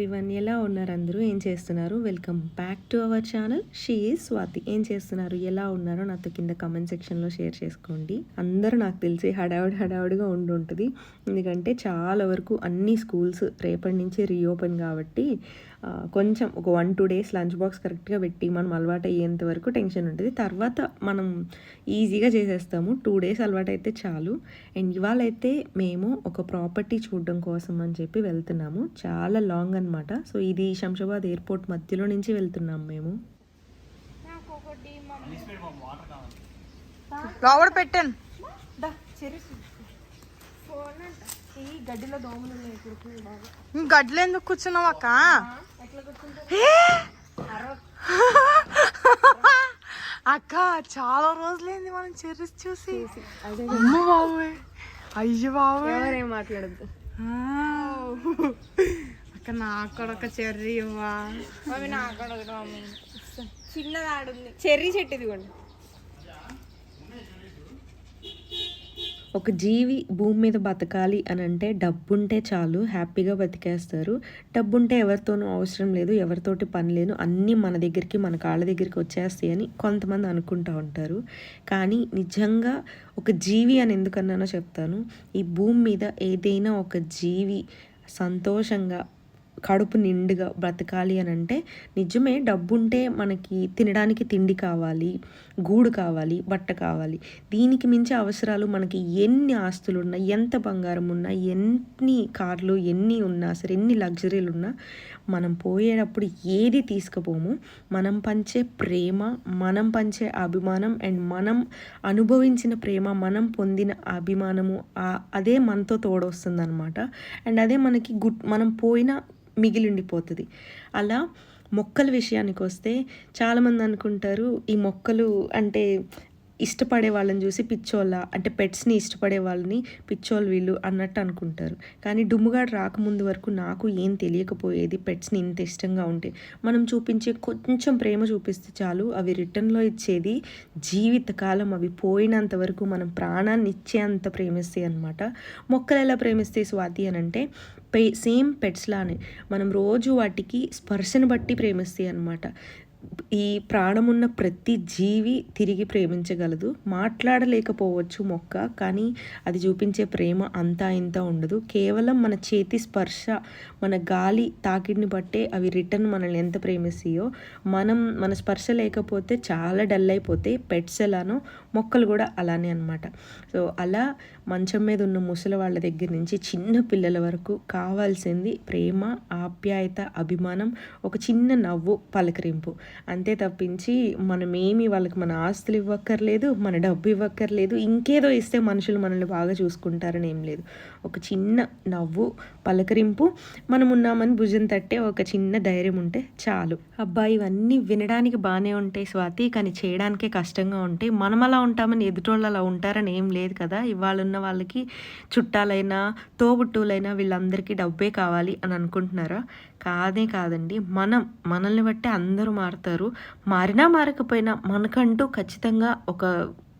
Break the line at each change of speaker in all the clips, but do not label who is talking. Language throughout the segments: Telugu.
ఎవ్రీవన్ ఎలా ఉన్నారు అందరూ? ఏం చేస్తున్నారు? Welcome back to our channel she Swathi ఏం చేస్తున్నారు? ఎలా ఉన్నారో నాతో కింద కమెంట్ సెక్షన్లో షేర్ చేసుకోండి. అందరూ నాకు తెలిసి హడావుడి హడావుడిగా ఉండి ఉంటుంది. ఎందుకంటే చాలా వరకు అన్ని స్కూల్స్ రేపటి నుంచి రీఓపెన్ కాబట్టి కొంచెం ఒక one two days lunch box కరెక్ట్గా పెట్టి మనం అలవాటు అయ్యేంత వరకు టెన్షన్ ఉంటుంది. తర్వాత మనం ఈజీగా చేసేస్తాము. టూ డేస్ అలవాటు అయితే చాలు. అండ్ ఇవాళ అయితే మేము ఒక ప్రాపర్టీ చూడడం కోసం అని చెప్పి వెళ్తున్నాము. చాలా లాంగ్ అన్నమాట. సో ఇది శంషాబాద్ ఎయిర్పోర్ట్ మధ్యలో నుంచి వెళ్తున్నాం మేము.
లోపల పెట్టాను.
ఈ గడ్డిలో దోమలు
గడ్డలు ఎందుకు కూర్చున్నావు అక్క! అక్క చాలా రోజులైంది మనం చెర్రీస్ చూసి. అమ్మ బాబోయ్. అయ్యో బాబోయ్.
ఎవరేం మాట్లాడద్దు.
ఆ. అక్క నాకు కూడా ఒక చెర్రీ ఇవ్వా.
మమ్మీ నాకు కూడా ఒకటి మమ్మీ చిన్నది ఆడుంది చెర్రీ చెట్టు ఇదిగోండి.
ఒక జీవి భూమి మీద బతకాలి అని అంటే డబ్బుంటే చాలు హ్యాపీగా బతికేస్తారు. డబ్బుంటే ఎవరితోనూ అవసరం లేదు ఎవరితోటి పని లేదు అన్నీ మన దగ్గరికి మన కాళ్ళ దగ్గరికి వచ్చేస్తాయి అని కొంతమంది అనుకుంటూ ఉంటారు. కానీ నిజంగా ఒక జీవి అని ఎందుకన్నానో చెప్తాను. ఈ భూమి మీద ఏదైనా ఒక జీవి సంతోషంగా కడుపు నిండుగా బ్రతకాలి అని అంటే నిజమే డబ్బుంటే మనకి తినడానికి తిండి కావాలి గూడు కావాలి బట్ట కావాలి. దీనికి మించి అవసరాలు మనకి ఎన్ని ఆస్తులు ఉన్నా ఎంత బంగారం ఉన్నా ఎన్ని కార్లు ఎన్ని ఉన్నా సరే ఎన్ని లగ్జరీలు ఉన్నా మనం పోయేటప్పుడు ఏది తీసుకుపోము? మనం పంచే ప్రేమ మనం పంచే అభిమానం అండ్ మనం అనుభవించిన ప్రేమ మనం పొందిన అభిమానము అదే మనతో తోడొస్తుంది అనమాట అండ్ అదే మనకి గుడ్ మనం పోయిన మిగిలిండిపోతుంది. అలా మొక్కల విషయానికి వస్తే చాలామంది అనుకుంటారు ఈ మొక్కలు అంటే ఇష్టపడే వాళ్ళని చూసి పిచ్చోళ్ళ అంటే పెట్స్ని ఇష్టపడే వాళ్ళని పిచ్చోళ్ళు వీళ్ళు అన్నట్టు అనుకుంటారు. కానీ డుమ్ముగాడు రాకముందు వరకు నాకు ఏం తెలియకపోయేది పెట్స్ని ఇంత ఇష్టంగా ఉంటే. మనం చూపించే కొంచెం ప్రేమ చూపిస్తే చాలు అవి రిటర్న్లో ఇచ్చేది జీవితకాలం అవి పోయినంత వరకు మనం ప్రాణాన్ని ఇచ్చేంత ప్రేమిస్తాయి అనమాట మొక్కలు ఎలా ప్రేమిస్తాయి స్వాతి అని అంటే పే సేమ్ పెట్స్లానే మనం రోజు వాటికి స్పర్శను బట్టి ప్రేమిస్తాయి అనమాట ఈ ప్రాణమున్న ప్రతి జీవి తిరిగి ప్రేమించగలదు. మాట్లాడలేకపోవచ్చు మొక్క కానీ అది చూపించే ప్రేమ అంతా ఇంత ఉండదు. కేవలం మన చేతి స్పర్శ మన గాలి తాకిడిని బట్టే అవి రిటర్న్ మనల్ని ఎంత ప్రేమిస్తాయో. మనం మన స్పర్శ లేకపోతే చాలా డల్ అయిపోతే పెట్స్ ఎలానో మొక్కలు కూడా అలానే అనమాట సో అలా మంచం మీద ఉన్న ముసలి వాళ్ళ దగ్గర నుంచి చిన్న పిల్లల వరకు కావాల్సింది ప్రేమ ఆప్యాయత అభిమానం ఒక చిన్న నవ్వు పలకరింపు. అంతే తప్పించి మనమేమి వాళ్ళకి మన ఆస్తులు ఇవ్వక్కర్లేదు మన డబ్బు ఇవ్వక్కర్లేదు ఇంకేదో ఇస్తే మనుషులు మనల్ని బాగా చూసుకుంటారని ఏం లేదు. ఒక చిన్న నవ్వు పలకరింపు మనం ఉన్నామని భుజం తట్టే ఒక చిన్న ధైర్యం ఉంటే చాలు. అబ్బా ఇవన్నీ వినడానికి బాగానే ఉంటాయి స్వాతి కానీ చేయడానికే కష్టంగా ఉంటాయి మనం అలా ఉంటామని ఎదుటోళ్ళు అలా ఉంటారని ఏం లేదు కదా. ఇవాళ ఉన్న వాళ్ళకి చుట్టాలైనా తోబుట్టువులైనా వీళ్ళందరికీ డబ్బే కావాలి అని అనుకుంటున్నారా? కాదే కాదండి. మనం మనల్ని బట్టి అందరూ మారుతారు. మారినా మారకపోయినా మనకంటూ ఖచ్చితంగా ఒక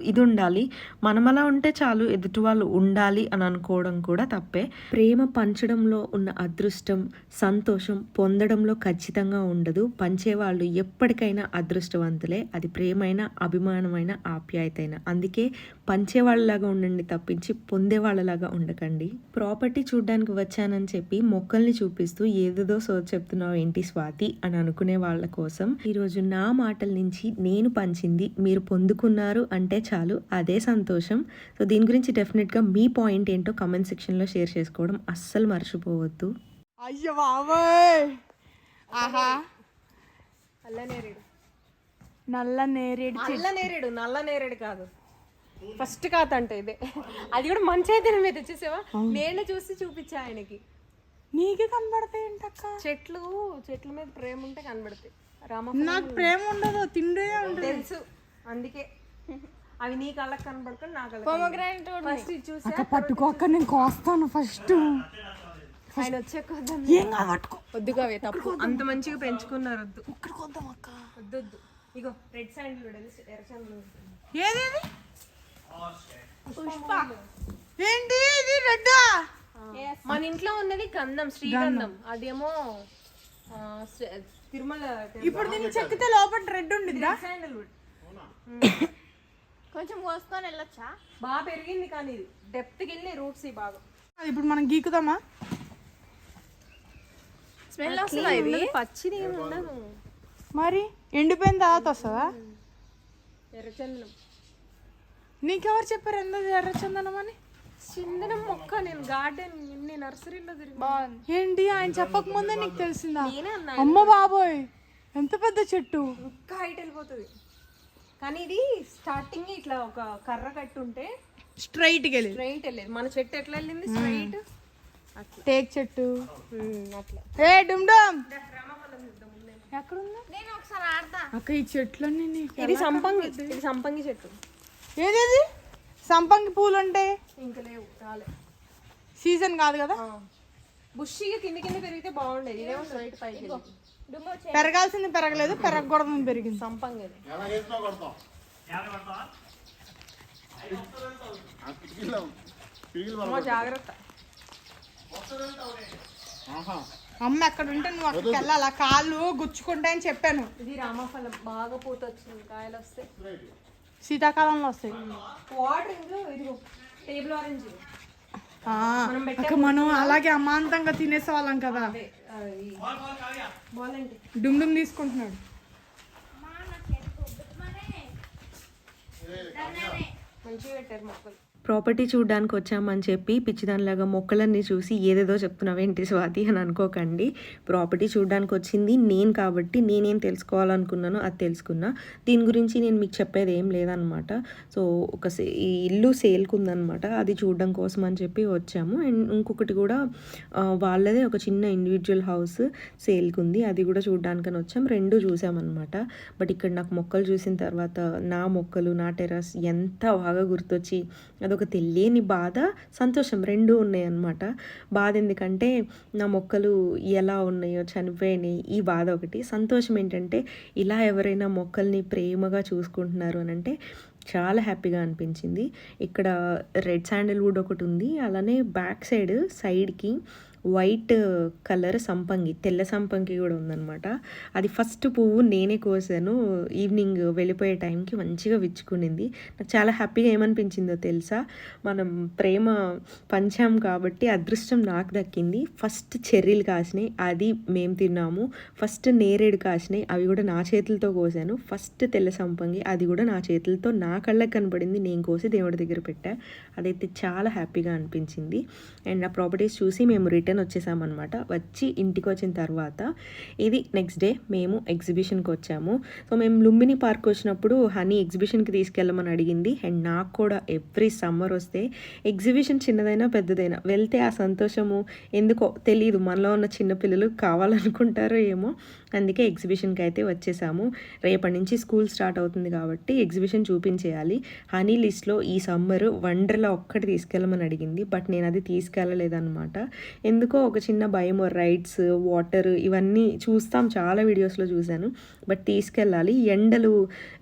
ఇది ఉండాలి మనం అలా ఉంటే చాలు ఎదుటి వాళ్ళు ఉండాలి అని అనుకోవడం కూడా తప్పే. ప్రేమ పంచడంలో ఉన్న అదృష్టం సంతోషం పొందడంలో ఖచ్చితంగా ఉండదు. పంచేవాళ్ళు ఎప్పటికైనా అదృష్టవంతులే. అది ప్రేమైన అభిమానమైన ఆప్యాయతైన. అందుకే పంచేవాళ్ళలాగా ఉండండి తప్పించి పొందేవాళ్ళలాగా ఉండకండి. ప్రాపర్టీ చూడడానికి వచ్చానని చెప్పి మొక్కల్ని చూపిస్తూ ఏదేదో సో చెప్తున్నావు ఏంటి స్వాతి అని అనుకునే వాళ్ళ కోసం ఈరోజు నా మాటల నుంచి నేను పంచింది మీరు పొందుకున్నారు అంటే చాలు అదే సంతోషం. సో దీని గురించి డెఫినెట్గా మీ పాయింట్ ఏంటో కమెంట్ సెక్షన్లో షేర్ చేసుకోవడం అస్సలు మర్చిపోవద్దు.
అయ్యో బాబోయ్! ఆహా.
నల్ల నేరేడు
నల్ల నేరేడు.
నల్ల నేరేడు నల్ల నేరేడు కాదు. ఫస్ట్ కాత అంటే ఇదే. అది కూడా మంచి అయితే మీద తెచ్చేసావా? నేను చూసి చూపించా ఆయనకి.
నీకే కనబడతాయి ఏంటక్క?
చెట్లు చెట్ల మీద ప్రేమ ఉంటే కనబడతాయి. రామ
నాకు ప్రేమ ఉండదు తిండే ఉండదు.
తెలుసు. అందుకే. అవి నీ కళ్ళకి కనబడుతుంది నా కళ్ళకి ఫస్ట్ చూసా
అక్క పట్టుకోక నేను కోస్తాను ఫస్ట్
ఆయన వచ్చే కొద్దాం
ఏం కాదు పట్టుకో.
వద్దుగా అవే తప్పు. అంత మంచిగా పెంచుకున్నారు వద్దు.
ఇక్కడికి వద్దాం అక్క
వద్దు వద్దు ఇగో రెడ్ శాండిల్ ఎర్రచాండిల్
ఏదేది? ఏంటి ఇది రెడ్డా?
మన ఇంట్లో ఉన్నది గంధం. శ్రీగంధం అదేమో తిరుమల
ఇప్పుడు దీన్ని చెక్కితే లోపల రెడ్ ఉండిద్దా?
శాండల్వుడ్
కొంచెం కోసుకొని వెళ్ళొచ్చా?
బాగా పెరిగింది కానీ ఇది. డెప్త్కి వెళ్ళి రూట్స్ ఈ బాగా.
అది ఇప్పుడు మనం గీకుదామా?
స్మెల్ వస్తుందా ఇది?
పచ్చిది ఏమి ఉండదు.
మరి ఎండిపోయిన తర్వాత వస్తుందా?
ఎర్రచందనం.
నీకెవరు చెప్పారు ఎందుకు ఎర్రచందనం అని?
చందనం మొక్క నేను గార్డెన్ ఎన్ని నర్సరీలో తిరిగి
బాగుంది.
ఏంటి? ఆయన చెప్పక ముందే నీకు తెలిసిందా?
నేనే అన్నా
అమ్మ బాబోయ్ ఎంత పెద్ద చెట్టు.
ఇంకా హైట్ వెళ్ళిపోతుంది. కానీ ఇది స్టార్టింగ్ ఇట్లా ఒక కర్ర కట్టి ఉంటే
స్ట్రైట్కి వెళ్ళి
స్ట్రైట్ వెళ్ళేది. మన చెట్టు ఎట్లా వెళ్ళింది? స్ట్రైట్ అట్లా.
టేక్ చెట్టు.
అట్లా.
ఏ డుమ్ డమ్. ఎక్కడుందా?
నేను ఒకసారి ఆడతా.
అక్క ఈ చెట్లన్నీ
ఇది సంపంగి ఇది సంపంగి చెట్టు.
ఏదేది? సంపంగి పూలు ఉంటాయి
ఇంకా లేవు రాలే.
సీజన్ కాదు కదా?
బుషిగా కింద కింద పెరిగితే బాగుండేది. ఇదేమో స్ట్రైట్ పైకి వెళ్ళింది.
పెరగాల్సింది పెరగలేదు పెరగకూడదు పెరిగింది.
సంపంగి జాగ్రత్త.
అమ్మ ఎక్కడ ఉంటే నువ్వు అక్కడికి వెళ్ళాలా. కాళ్ళు గుచ్చుకుంటాయని చెప్పాను.
ఇది రామఫలం బాగా పూత వచ్చింది కాయలు వస్తే
శీతాకాలంలో వస్తాయి.
వాటర్ ఇందులో ఇదిగో టేబుల్ ఆరెంజ్.
మనం అలాగే అమాంతంగా తినేసే వాళ్ళం కదా. డుమ్ డుమ్ తీసుకుంటున్నాడు.
మంచిగా పెట్టారు మొక్కలు.
ప్రాపర్టీ చూడడానికి వచ్చామని చెప్పి పిచ్చిదానిలాగా మొక్కలన్నీ చూసి ఏదేదో చెప్తున్నావేంటి స్వాతి అని అనుకోకండి. ప్రాపర్టీ చూడడానికి వచ్చింది నేను కాబట్టి నేనేం తెలుసుకోవాలనుకున్నానో అది తెలుసుకున్నా. దీని గురించి నేను మీకు చెప్పేది ఏం లేదనమాట. సో ఒక సే- ఈ ఇల్లు సేల్కుందనమాట. అది చూడడం కోసం అని చెప్పి వచ్చాము. అండ్ ఇంకొకటి కూడా వాళ్ళదే ఒక చిన్న ఇండివిజువల్ హౌస్ సేల్కుంది. అది కూడా చూడడానికని వచ్చాం. రెండు చూసామన్నమాట బట్ ఇక్కడ నాకు మొక్కలు చూసిన తర్వాత నా మొక్కలు నా టెర్రస్ ఎంత బాగా గుర్తొచ్చి అదొక తెలియని బాధ సంతోషం రెండు ఉన్నాయి అన్నమాట బాధ ఎందుకంటే నా మొక్కలు ఎలా ఉన్నాయో చనిపోయినాయి ఈ బాధ ఒకటి. సంతోషం ఏంటంటే ఇలా ఎవరైనా మొక్కల్ని ప్రేమగా చూసుకుంటున్నారు అని అంటే చాలా హ్యాపీగా అనిపించింది. ఇక్కడ రెడ్ శాండిల్వుడ్ ఒకటి ఉంది. అలానే బ్యాక్ సైడ్ సైడ్కి వైట్ కలర్ సంపంగి తెల్ల సంపంగి కూడా ఉందన్నమాట. అది ఫస్ట్ పువ్వు నేనే కోసాను. ఈవినింగ్ వెళ్ళిపోయే టైంకి మంచిగా విచ్చుకునింది. నాకు చాలా హ్యాపీగా ఏమనిపించిందో తెలుసా? మనం ప్రేమ పంచాం కాబట్టి అదృష్టం నాకు దక్కింది. ఫస్ట్ చెర్రీలు కాసినాయి అది మేము తిన్నాము. ఫస్ట్ నేరేడు కాసినాయి అవి కూడా నా చేతులతో కోసాను. ఫస్ట్ తెల్ల సంపంగి అది కూడా నా చేతులతో నా కళ్ళకి కనపడింది. నేను కోసి దేవుడి దగ్గర పెట్టా. అదైతే చాలా హ్యాపీగా అనిపించింది. అండ్ ఆ ప్రాపర్టీస్ చూసి మేము రిటర్న్ వచ్చేసామన్నమాట. వచ్చి ఇంటికి వచ్చిన తర్వాత ఇది నెక్స్ట్ డే మేము ఎగ్జిబిషన్కి వచ్చాము. సో మేము లుంబిని పార్క్ వచ్చినప్పుడు హనీ ఎగ్జిబిషన్కి తీసుకెళ్ళమని అడిగింది. అండ్ నాకు కూడా ఎవ్రీ సమ్మర్ వస్తే ఎగ్జిబిషన్ చిన్నదైనా పెద్దదైనా వెళ్తే ఆ సంతోషము ఎందుకో తెలియదు మనలో ఉన్న చిన్నపిల్లలు కావాలనుకుంటారో ఏమో అందుకే ఎగ్జిబిషన్కి అయితే వచ్చేసాము. రేపటి నుంచి స్కూల్ స్టార్ట్ అవుతుంది కాబట్టి ఎగ్జిబిషన్ చూపించేయాలి. హనీ లిస్ట్లో ఈ సమ్మర్ వండర్లా ఒక్కటి తీసుకెళ్ళమని అడిగింది. బట్ నేను అది తీసుకెళ్ళలేదన్నమాట. ఎందుకో ఒక చిన్న భయం రైడ్స్ వాటర్ ఇవన్నీ చూస్తాం. చాలా వీడియోస్లో చూశాను. బట్ తీసుకెళ్ళాలి. ఎండలు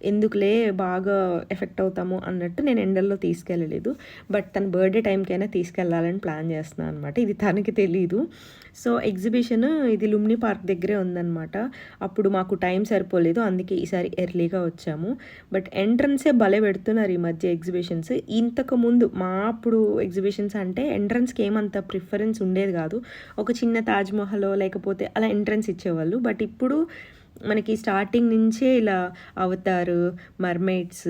ఎందుకులే బాగా ఎఫెక్ట్ అవుతాము అన్నట్టు నేను ఎండల్లో తీసుకెళ్ళలేదు. బట్ తన బర్త్డే టైంకైనా తీసుకెళ్ళాలని ప్లాన్ చేస్తున్నాను అనమాట ఇది తనకి తెలీదు. సో ఎగ్జిబిషన్ ఇది లుమ్ని పార్క్ దగ్గరే ఉందన్నమాట. అప్పుడు మాకు టైం సరిపోలేదు. అందుకే ఈసారి ఎర్లీగా వచ్చాము. బట్ ఎంట్రన్సే భలే పెడుతున్నారు ఈ మధ్య ఎగ్జిబిషన్స్ ఇంతకు ముందు మా అప్పుడు ఎగ్జిబిషన్స్ అంటే ఎంట్రన్స్కి ఏమంత ప్రిఫరెన్స్ ఉండేది కాదు. కాదు. ఒక చిన్న తాజ్మహల్ లేకపోతే అలా ఎంట్రన్స్ ఇచ్చేవాళ్ళు. బట్ ఇప్పుడు మనకి స్టార్టింగ్ నుంచే ఇలా అవతారు మర్మైడ్స్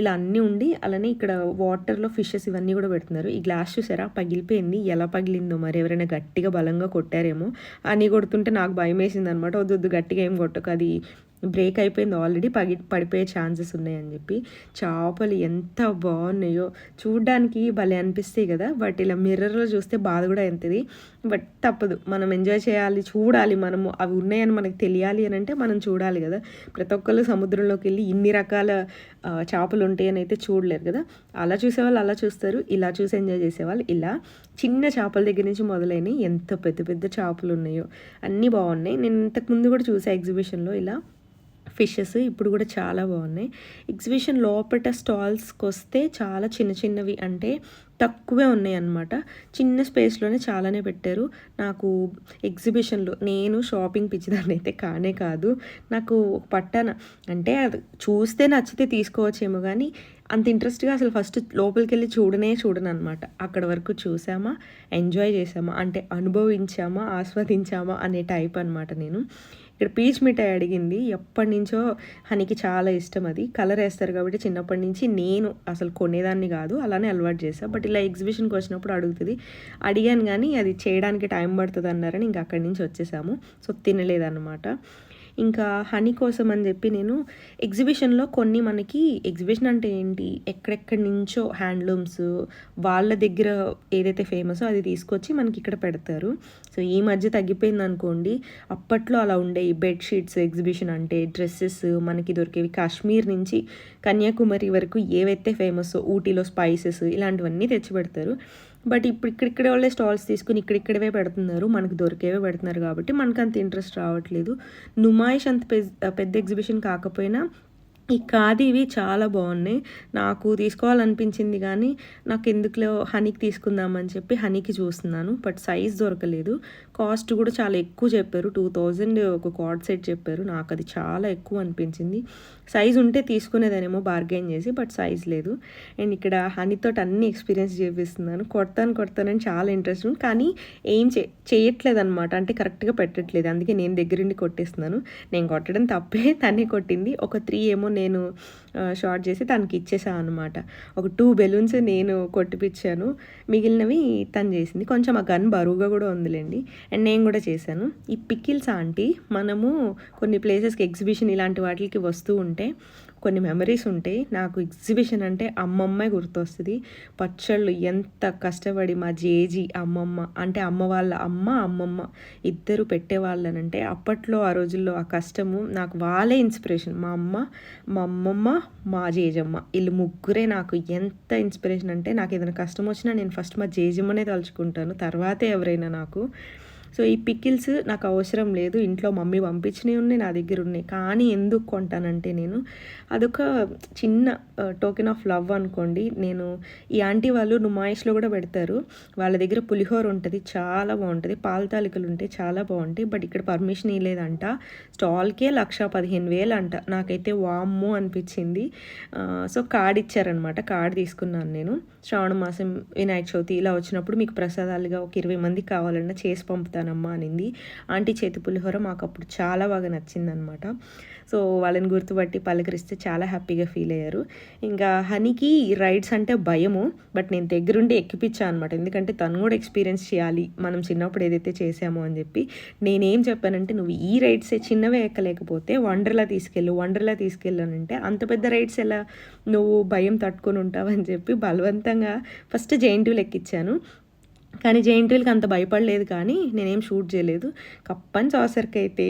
ఇలా అన్నీ ఉండి అలానే ఇక్కడ వాటర్లో ఫిషెస్ ఇవన్నీ కూడా పెడుతున్నారు. ఈ గ్లాస్ చూసారా? పగిలిపోయింది. ఎలా పగిలిందో మరి ఎవరైనా గట్టిగా బలంగా కొట్టారేమో అని కొడుతుంటే నాకు భయం వేసింది అనమాట వద్దు వద్దు గట్టిగా ఏం కొట్టకు. అది బ్రేక్ అయిపోయింది. ఆల్రెడీ పగి పడిపోయే ఛాన్సెస్ ఉన్నాయని చెప్పి చేపలు ఎంత బాగున్నాయో చూడ్డానికి భలే అనిపిస్తాయి కదా. బట్ ఇలా మిర్రర్లో చూస్తే బాధ కూడా ఎంతది బట్ తప్పదు. మనం ఎంజాయ్ చేయాలి చూడాలి మనము. అవి ఉన్నాయని మనకు తెలియాలి అని అంటే మనం చూడాలి కదా. ప్రతి ఒక్కళ్ళు సముద్రంలోకి వెళ్ళి ఇన్ని రకాల చేపలు చేపలు ఉంటాయని అయితే చూడలేరు కదా. అలా చూసేవాళ్ళు అలా చూస్తారు. ఇలా చూసి ఎంజాయ్ చేసేవాళ్ళు ఇలా. చిన్న చేపల దగ్గర నుంచి మొదలైనవి ఎంత పెద్ద పెద్ద చేపలు ఉన్నాయో అన్నీ బాగున్నాయి. నేను ఇంతకుముందు కూడా చూసా ఎగ్జిబిషన్లో ఇలా. ఫిషెస్ ఇప్పుడు కూడా చాలా బాగున్నాయి. ఎగ్జిబిషన్ లోపల స్టాల్స్కి వస్తే చాలా చిన్న చిన్నవి అంటే తక్కువే ఉన్నాయి అన్నమాట చిన్న స్పేస్లోనే చాలానే పెట్టారు. నాకు ఎగ్జిబిషన్లో నేను షాపింగ్ పిచ్చిదాన్ని అయితే కానే కాదు. నాకు ఒక పట్టాన అంటే అది చూస్తే నచ్చితే తీసుకోవచ్చేమో కానీ అంత ఇంట్రెస్ట్గా అసలు ఫస్ట్ లోపలికి వెళ్ళి చూడనే చూడను అనమాట అక్కడ వరకు చూసామా ఎంజాయ్ చేసామా అంటే అనుభవించామా ఆస్వాదించామా అనే టైప్ అనమాట నేను. ఇక్కడ పీచ్ మిఠాయి అడిగింది. ఎప్పటి నుంచో హనీకి చాలా ఇష్టం అది. కలర్ వేస్తారు కాబట్టి చిన్నప్పటి నుంచి నేను అసలు కొనేదాన్ని కాదు. అలానే అలవాటు చేశాను బట్ ఇలా ఎగ్జిబిషన్కి వచ్చినప్పుడు అడుగుతుంది. అడిగాను కానీ అది చేయడానికి టైం పడుతుంది అన్నారని ఇంకా అక్కడి నుంచి వచ్చేసాము. సో తినలేదన్నమాట. ఇంకా హనీ కోసం అని చెప్పి నేను ఎగ్జిబిషన్లో కొన్ని మనకి ఎగ్జిబిషన్ అంటే ఏంటి? ఎక్కడెక్కడి నుంచో హ్యాండ్లూమ్స్ వాళ్ళ దగ్గర ఏదైతే ఫేమసో అది తీసుకొచ్చి మనకి ఇక్కడ పెడతారు. సో ఈ మధ్య తగ్గిపోయింది అనుకోండి అప్పట్లో అలా ఉండే ఈ బెడ్షీట్స్ ఎగ్జిబిషన్ అంటే డ్రెస్సెస్ మనకి దొరికేవి కాశ్మీర్ నుంచి కన్యాకుమారి వరకు ఏవైతే ఫేమస్ ఊటీలో స్పైసెస్ ఇలాంటివన్నీ తెచ్చి పెడతారు. బట్ ఇప్పుడు ఇక్కడిక్కడే వాళ్ళే స్టాల్స్ తీసుకుని ఇక్కడిక్కడవే పెడుతున్నారు. మనకు దొరికేవే పెడుతున్నారు కాబట్టి మనకు అంత ఇంట్రెస్ట్ రావట్లేదు. నుమాయిష్ అంత పెద్ద పెద్ద ఎగ్జిబిషన్ కాకపోయినా ఈ ఖాదీవి చాలా బాగున్నాయి. నాకు తీసుకోవాలనిపించింది కానీ నాకు ఎందుకులో హనీకి తీసుకుందామని చెప్పి హనీకి చూస్తున్నాను. బట్ సైజ్ దొరకలేదు. కాస్ట్ కూడా చాలా ఎక్కువ చెప్పారు. టూ థౌజండ్ ఒక కార్డ్ సెట్ చెప్పారు. నాకు అది చాలా ఎక్కువ అనిపించింది. సైజ్ ఉంటే తీసుకునేదానేమో బార్గెన్ చేసి బట్ సైజ్ లేదు. అండ్ ఇక్కడ హనీతోటి అన్ని ఎక్స్పీరియన్స్ చేపిస్తున్నాను. కొడతాను కొడతానని చాలా ఇంట్రెస్ట్ ఉంది. కానీ ఏం చే చేయట్లేదు అనమాట అంటే కరెక్ట్గా పెట్టట్లేదు. అందుకే నేను దగ్గరుండి కొట్టేస్తున్నాను. నేను కొట్టడం తప్పే. తనే కొట్టింది. ఒక త్రీ ఏమో నేను షార్ట్ చేసి తనకి ఇచ్చేసాను అనమాట ఒక టూ బెలూన్స్ నేను కొట్టిపించాను మిగిలినవి తను చేసింది. కొంచెం ఆ గన్ బరువుగా కూడా ఉందిలేండి. అండ్ నేను కూడా చేశాను. ఈ పికిల్స్ ఆంటీ మనము కొన్ని ప్లేసెస్కి ఎగ్జిబిషన్ ఇలాంటి వాటికి వస్తూ ఉంటే కొన్ని మెమరీస్ ఉంటాయి. నాకు ఎగ్జిబిషన్ అంటే అమ్మమ్మే గుర్తొస్తుంది. పచ్చళ్ళు ఎంత కష్టపడి మా జేజీ అమ్మమ్మ అంటే అమ్మ వాళ్ళ అమ్మ అమ్మమ్మ ఇద్దరు పెట్టేవాళ్ళనంటే అప్పట్లో ఆ రోజుల్లో ఆ కష్టము నాకు వాళ్ళే ఇన్స్పిరేషన్ మా అమ్మ మా అమ్మమ్మ మా జేజమ్మ. వీళ్ళు ముగ్గురే నాకు ఎంత ఇన్స్పిరేషన్ అంటే నాకు ఏదైనా కష్టం వచ్చినా నేను ఫస్ట్ మా జేజమ్మనే తలుచుకుంటాను. తర్వాతే ఎవరైనా నాకు సో ఈ పికిల్స్ నాకు అవసరం లేదు. ఇంట్లో మమ్మీ పంపించినవి ఉన్నాయి నా దగ్గర ఉన్నాయి. కానీ ఎందుకు కొంటానంటే నేను అదొక చిన్న టోకెన్ ఆఫ్ లవ్ అనుకోండి. నేను ఈ ఆంటీ వాళ్ళు నుమాయిష్లో కూడా పెడతారు. వాళ్ళ దగ్గర పులిహోర ఉంటుంది చాలా బాగుంటుంది. పాల తాలికలు ఉంటాయి చాలా బాగుంటాయి. బట్ ఇక్కడ పర్మిషన్ ఇవ్వలేదంట స్టాల్కే లక్ష పదిహేను వేలు అంట. నాకైతే వామ్ము అనిపించింది. సో కార్డ్ ఇచ్చారనమాట కార్డ్ తీసుకున్నాను నేను. శ్రావణ మాసం వినాయక చవితి ఇలా వచ్చినప్పుడు మీకు ప్రసాదాలుగా ఒక ఇరవై మందికి కావాలన్నా చేసి పంపుతాను. పంపుతానమ్మా అనింది. ఆంటీ చేతి పులిహోర మాకు అప్పుడు చాలా బాగా నచ్చిందనమాట. సో వాళ్ళని గుర్తుపట్టి పలకరిస్తే చాలా హ్యాపీగా ఫీల్ అయ్యారు. ఇంకా హనీకి రైడ్స్ అంటే భయము బట్ నేను దగ్గరుండి ఎక్కిపించాను అనమాట ఎందుకంటే తను కూడా ఎక్స్పీరియన్స్ చేయాలి. మనం చిన్నప్పుడు ఏదైతే చేసామో అని చెప్పి నేనేం చెప్పానంటే నువ్వు ఈ రైడ్సే చిన్నవే ఎక్కలేకపోతే వండర్లా తీసుకెళ్ళు వండర్లా తీసుకెళ్ళానంటే అంత పెద్ద రైడ్స్ ఎలా? నువ్వు భయం తట్టుకొని ఉంటావని చెప్పి బలవంతంగా ఫస్ట్ జైంటివ్లు ఎక్కించాను కానీ జెయింట్ వీల్కి అంత భయపడలేదు కానీ నేనేం షూట్ చేయలేదు. కప్పని సాసరికి అయితే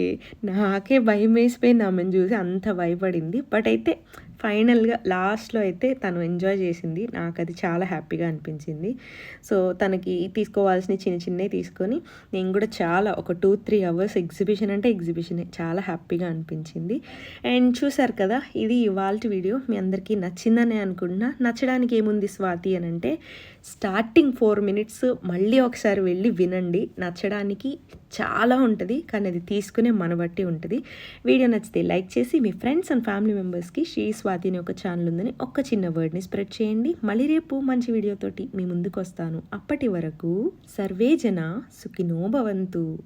నాకే భయం వేసిపోయింది ఆమెను చూసి అంత భయపడింది. బట్ అయితే ఫైనల్గా లాస్ట్లో అయితే తను ఎంజాయ్ చేసింది. నాకు అది చాలా హ్యాపీగా అనిపించింది. సో తనకి తీసుకోవాల్సిన చిన్న చిన్నవి తీసుకొని నేను కూడా చాలా ఒక టూ త్రీ అవర్స్ ఎగ్జిబిషన్ అంటే ఎగ్జిబిషనే చాలా హ్యాపీగా అనిపించింది. అండ్ చూసారు కదా ఇది ఇవాళ వీడియో. మీ అందరికీ నచ్చిందని అనుకుంటున్నా. నచ్చడానికి ఏముంది స్వాతి అని అంటే స్టార్టింగ్ ఫోర్ మినిట్స్ మళ్ళీ ఒకసారి వెళ్ళి వినండి. నచ్చడానికి చాలా ఉంటుంది కానీ అది తీసుకునే మన బట్టి ఉంటుంది. వీడియో నచ్చితే లైక్ చేసి మీ ఫ్రెండ్స్ అండ్ ఫ్యామిలీ మెంబర్స్కి శ్రీ స్వాతి అనే ఒక ఛానల్ ఉందని ఒక చిన్న వర్డ్ని స్ప్రెడ్ చేయండి. మళ్ళీ రేపు మంచి వీడియోతోటి మీ ముందుకు వస్తాను. అప్పటి వరకు సర్వే జన సుఖినో భవంతు.